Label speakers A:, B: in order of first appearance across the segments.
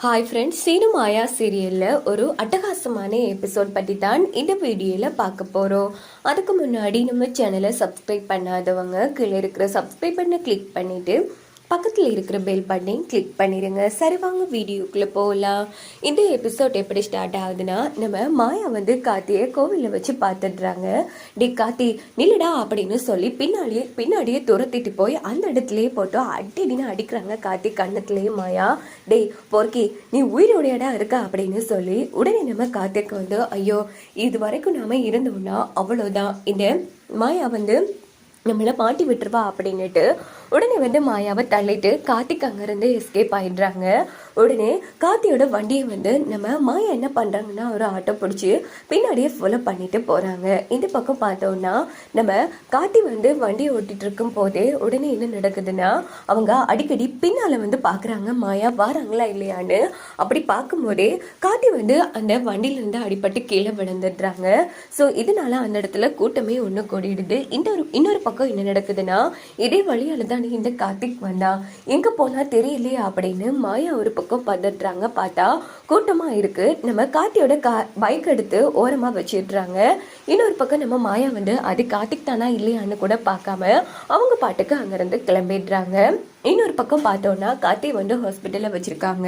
A: Hi friends Seenu மாயா சீரியலில் ஒரு அட்டகாசமான எபிசோட் பற்றி தான் இந்த வீடியோவில் பார்க்க போகிறோம் அதுக்கு முன்னாடி நம்ம சேனலை சப்ஸ்கிரைப் பண்ணாதவங்க கீழே இருக்கிற சப்ஸ்கிரைப் பண்ண கிளிக் பண்ணிவிட்டு பக்கத்தில் இருக்கிற பெல் பட்டனையும் கிளிக் பண்ணிடுங்க சரி வாங்க வீடியோக்குள்ளே போகலாம் இந்த எபிசோட் எப்படி ஸ்டார்ட் ஆகுதுன்னா நம்ம மாயா வந்து காத்தியை கோவிலில் வச்சு பார்த்துடுறாங்க. டி காத்தி நில்லுடா அப்படின்னு சொல்லி பின்னாடியே பின்னாடியே துரத்திட்டு போய் அந்த இடத்துலையே போட்டு அடின்னு அடிக்கிறாங்க காத்தி கண்ணத்துலேயே மாயா. டேய் பொறுக்கி நீ உயிரோடையடா இருக்க அப்படின்னு சொல்லி உடனே நம்ம காத்திக்கு வந்து ஐயோ இது வரைக்கும் நாம இருந்தோம்னா அவ்வளோதான் இந்த மாயா வந்து நம்மளை மாட்டி விட்டுருவா அப்படின்னுட்டு உடனே வந்து மாயாவை தள்ளிட்டு கார்த்திக் அங்கேருந்து எஸ்கேப் ஆயிடுறாங்க. உடனே கார்த்தியோட வண்டியை வந்து நம்ம மாயா என்ன பண்ணுறாங்கன்னா ஒரு ஆட்டோ பிடிச்சி பின்னாடியே ஃபாலோ பண்ணிட்டு போகிறாங்க இந்த பக்கம் பார்த்தோம்னா நம்ம கார்த்தி வந்து வண்டியை ஓட்டிகிட்டு இருக்கும் போதே உடனே என்ன நடக்குதுன்னா அவங்க அடிக்கடி பின்னால் வந்து பார்க்குறாங்க மாயா வராங்களா இல்லையான்னு? அப்படி பார்க்கும்போதே கார்த்தி வந்து அந்த வண்டியிலேருந்து அடிபட்டு கீழே விழுந்துடுறாங்க. ஸோ இதனால அந்த இடத்துல கூட்டமே ஒன்று கூடிடுது. இன்னொரு இன்னொரு பக்கம் என்ன நடக்குதுன்னா இதே வழியால் தான் இந்த கார்த்திக் வந்தா. எங்கே போனால் தெரியலையே அப்படின்னு மாயா ஒரு பக்கம் பதறாங்க பார்த்தா கூட்டமா இருக்கு. நம்ம கார்த்தியோட கா பைக் எடுத்து ஓரமா வச்சிடுறாங்க. இன்னொரு பக்கம் நம்ம மாயா வந்து அது கார்த்திக் தானா இல்லையான்னு கூட பார்க்காம அவங்க பாட்டுக்கு அங்கேருந்து கிளம்பிடுறாங்க. இன்னொரு பக்கம் பார்த்தோன்னா கார்த்தி வந்து ஹாஸ்பிட்டலில் வச்சுருக்காங்க.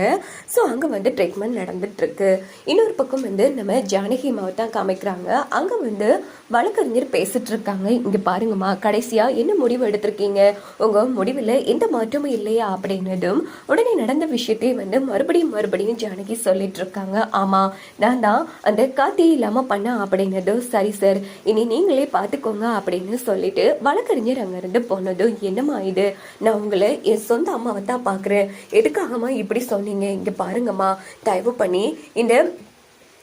A: ஸோ அங்கே வந்து ட்ரீட்மெண்ட் நடந்துட்டுருக்கு. இன்னொரு பக்கம் வந்து நம்ம ஜானகி அம்மாவை தான் காமிக்கிறாங்க. அங்கே வந்து வழக்கறிஞர் பேசிகிட்ருக்காங்க இருக்காங்க இங்கே பாருங்கம்மா கடைசியாக என்ன முடிவு எடுத்திருக்கீங்க? உங்கள் முடிவில் எந்த மாற்றமும் இல்லையா? அப்படின்னதும் உடனே நடந்த விஷயத்தையும் வந்து மறுபடியும் மறுபடியும் ஜானகி சொல்லிட்டு இருக்காங்க ஆமாம் நான் தான் அந்த கார்த்தி இல்லாமல் பண்ண அப்படின்னதும் சரி சார் இனி நீங்களே பார்த்துக்கோங்க அப்படின்னு சொல்லிட்டு வழக்கறிஞர் அங்கேருந்து போனதும் என்னம்மா இது? நான் உங்களை என் சொந்த அம்மாவை தான் பார்க்குறேன். எதுக்காகம்மா இப்படி சொன்னீங்க? இங்கே பாருங்கம்மா. தயவு பண்ணி இந்த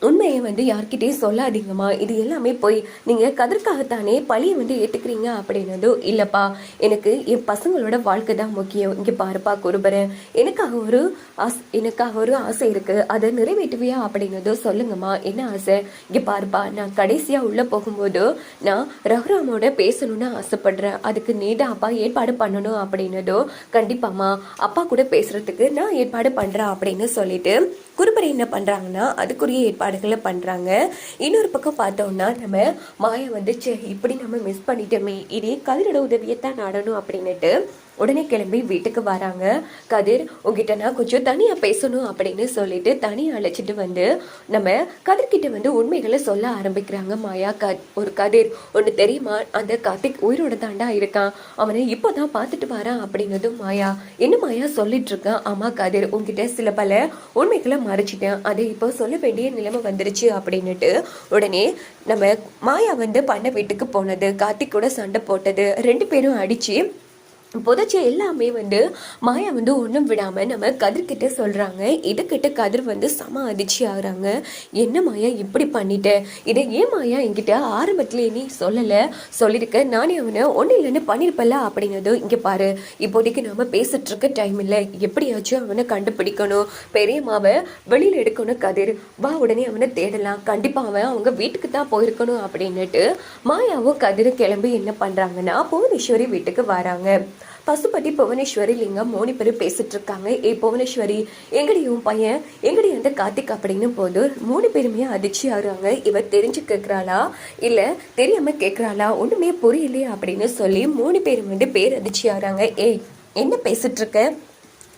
A: உண்மையை வந்து யார்கிட்டயும் சொல்லாதீங்கம்மா. இது எல்லாமே போய் நீங்கள் கதற்காகத்தானே பழியை வந்து ஏற்றுக்கிறீங்க அப்படின்னதும் இல்லைப்பா. எனக்கு என் பசங்களோட வாழ்க்கை தான் முக்கியம். இங்கே பாருப்பா குருபரன் எனக்காக ஒரு ஆஸ் எனக்காக ஒரு ஆசை இருக்குது அதை நிறைவேற்றுவியா அப்படின்னதும் சொல்லுங்கம்மா. என்ன ஆசை? இங்கே பாருப்பா நான் கடைசியாக உள்ளே போகும்போது நான் ரகுராமோட பேசணும்னு ஆசைப்படுறேன். அதுக்கு நீதான் அப்பா ஏற்பாடு பண்ணணும் அப்படின்னதும் கண்டிப்பாம்மா. அப்பா கூட பேசுறதுக்கு நான் ஏற்பாடு பண்ணுறேன் அப்படின்னு சொல்லிட்டு குருபரை என்ன பண்ணுறாங்கன்னா அதுக்குரிய ஏற்பாடுகளை பண்ணுறாங்க இன்னொரு பக்கம் பார்த்தோம்னா நம்ம மாயை வந்துச்சு. இப்படி நம்ம மிஸ் பண்ணிட்டோமே. இதே கதிரோட உதவியை தான் நாடணும் அப்படின்னுட்டு உடனே கிளம்பி வீட்டுக்கு வராங்க. கதிர் உங்ககிட்ட நான் கொஞ்சம் தனியாக பேசணும் அப்படின்னு சொல்லிட்டு தனியாக அழைச்சிட்டு வந்து நம்ம கதிர்கிட்ட வந்து உண்மைகளை சொல்ல ஆரம்பிக்கிறாங்க மாயா. க ஒரு கதிர் ஒன்று தெரியுமா? அந்த கார்த்திக் உயிரோட தாண்டா இருக்கான். அவனை இப்போ தான் பார்த்துட்டு வரான் அப்படிங்கிறதும் மாயா. என்ன மாயா சொல்லிட்டு இருக்கான் ஆமாம் கதிர் உங்ககிட்ட சில பல உண்மைகளை மறைச்சிட்டேன். அதை இப்போ சொல்ல வேண்டிய நிலைமை வந்துருச்சு அப்படின்னுட்டு உடனே நம்ம மாயா வந்து பண்ண வீட்டுக்கு போனது. கார்த்திக் கூட சண்டை போட்டது. ரெண்டு பேரும் அடித்து புதைச்ச எல்லாமே வந்து மாயா வந்து ஒன்றும் விடாமல் நம்ம கதிர்கிட்ட சொல்கிறாங்க இதுக்கிட்ட கதிர் வந்து சம அதிர்ச்சி ஆகுறாங்க. என்ன மாயா இப்படி பண்ணிட்ட? இதை ஏன் மாயா என்கிட்ட ஆரம்பத்தில் நீ சொல்லலை? சொல்லியிருக்க நானே அவனை ஒன்றும் இல்லைன்னு பண்ணியிருப்பல அப்படிங்கிறதும் இங்கே பாரு. இப்போதைக்கு நம்ம பேசிகிட்ருக்க டைம் இல்லை. எப்படியாச்சும் அவனை கண்டுபிடிக்கணும். பெரியம்மாவை வெளியில் எடுக்கணும் கதிர். வா உடனே அவனை தேடலாம். கண்டிப்பாக அவன் அவங்க வீட்டுக்கு தான் போயிருக்கணும் அப்படின்னுட்டு மாயாவும் கதிரும் கிளம்பி என்ன பண்ணுறாங்கன்னா புவனேஸ்வரி வீட்டுக்கு வராங்க. பசுபட்டி புவனேஸ்வரி லிங்கம் மூணு பேரும் பேசிட்டு இருக்காங்க ஏ புவனேஸ்வரி எங்கடி உன் பையன் எங்கடி அந்த கார்த்திக் அப்படின்னு போது மூணு பேருமே அதிர்ச்சி ஆகுறாங்க. இவர் தெரிஞ்சு கேட்குறாளா இல்லை தெரியாம கேட்குறாளா ஒன்றுமே புரியலையே அப்படின்னு சொல்லி மூணு பேரும் வந்து பேர் அதிர்ச்சி ஆகுறாங்க. ஏய் என்ன பேசிட்டு இருக்க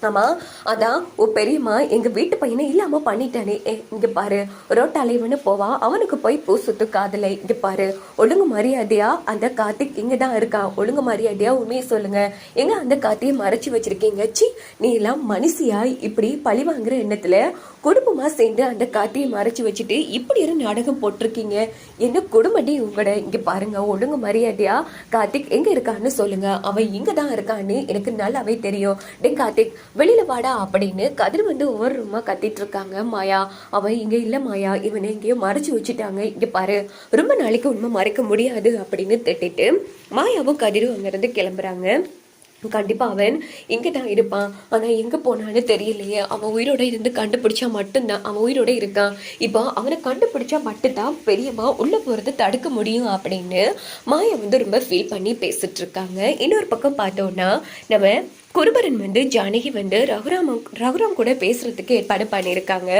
A: ஆமா அதான் உன் பெரியம்மா எங்க வீட்டு பையனை இல்லாம பண்ணிட்டானே. ஏ இங்க பாரு ரோட்டாலைவனு போவா அவனுக்கு போய் பூ சுத்து காதலை. இங்க பாரு ஒழுங்கு மரியாதையா அந்த கார்த்திக் இங்கே தான் இருக்கா? ஒழுங்கு மரியாதையா உண்மையை சொல்லுங்க. எங்க அந்த கார்த்தியை மறைச்சு வச்சிருக்கீங்க? சி நீ எல்லாம் மனுஷியா? இப்படி பழி வாங்குற எண்ணத்துல குடும்பமா சேர்ந்து அந்த கார்த்தியை மறைச்சு வச்சுட்டு இப்படி ஒரு நாடகம் போட்டிருக்கீங்க. என்ன குடும்படி உங்களோட? இங்க பாருங்க ஒழுங்கு மரியாதையா கார்த்திக் எங்க இருக்கான்னு சொல்லுங்க. அவன் இங்கே தான் இருக்கான்னு எனக்கு நல்லாவே தெரியும். டே கார்த்திக் வெளியில வாடா அப்படின்னு கதிர் வந்து ஒவ்வொரு ரூமா கத்திட்டு இருக்காங்க மாயா அவன் இங்க இல்ல மாயா இவனை எங்கேயோ மறைச்சு வச்சுட்டாங்க. இங்க பாரு ரொம்ப நாளைக்கு உண்மை மறைக்க முடியாது அப்படின்னு திட்டிட்டு மாயாவும் கதிரும் அங்கிருந்து கிளம்புறாங்க. கண்டிப்பா அவன் இங்க தான் இருப்பான். ஆனா எங்க போனான்னு தெரியலையே. அவன் உயிரோட இருந்து கண்டுபிடிச்சா மட்டும்தான். அவன் உயிரோட இருக்கான். இப்போ அவனை கண்டுபிடிச்சா மட்டும்தான் பெரியம்மா உள்ள போறதை தடுக்க முடியும் அப்படின்னு மாயா வந்து ரொம்ப ஃபீல் பண்ணி பேசிட்டு இருக்காங்க. இன்னொரு பக்கம் பார்த்தோம்னா நம்ம குருபரன் வந்து ஜானகி வந்து ரகுராம் ரகுராம் கூட பேசுகிறதுக்கு ஏற்பாடு பண்ணியிருக்காங்க.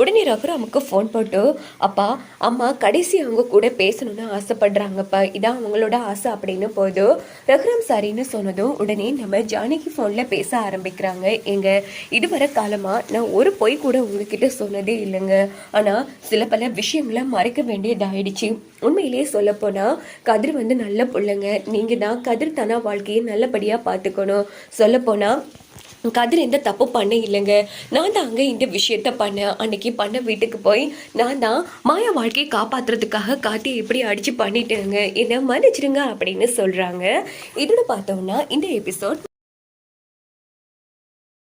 A: உடனே ரகுராமுக்கு ஃபோன் போட்டு அப்பா அம்மா கடைசி அவங்க கூட பேசணும்னு ஆசைப்படுறாங்கப்பா. இதான் அவங்களோட ஆசை அப்படின்னு போதும் ரகுராம் சாரின்னு சொன்னதும் உடனே நம்ம ஜானகி ஃபோனில் பேச ஆரம்பிக்கிறாங்க. எங்க இதுவரை காலமாக நான் ஒரு பொய் கூட உங்ககிட்ட சொன்னதே இல்லைங்க. ஆனால் சில பல விஷயங்களை மறைக்க வேண்டியதாயிடுச்சு. உண்மையிலேயே சொல்லப்போனால் கதிர் வந்து நல்ல பிள்ளைங்க. நீங்கள் தான் கதிர் தானா வாழ்க்கையை நல்லபடியாக பார்த்துக்கணும். சொல்லப்போனால் கதிர் எந்த தப்பு பண்ண இல்லைங்க. நான் தான் அங்கே இந்த விஷயத்த பண்ணேன். அன்னைக்கு பண்ண வீட்டுக்கு போய் நான் தான் மாயா வாழ்க்கையை காப்பாற்றுறதுக்காக காத்தி எப்படி அடித்து பண்ணிட்டேங்க. என்னை மன்னிச்சிடுங்க அப்படின்னு சொல்கிறாங்க இதோட பார்த்தோம்னா இந்த எபிசோட்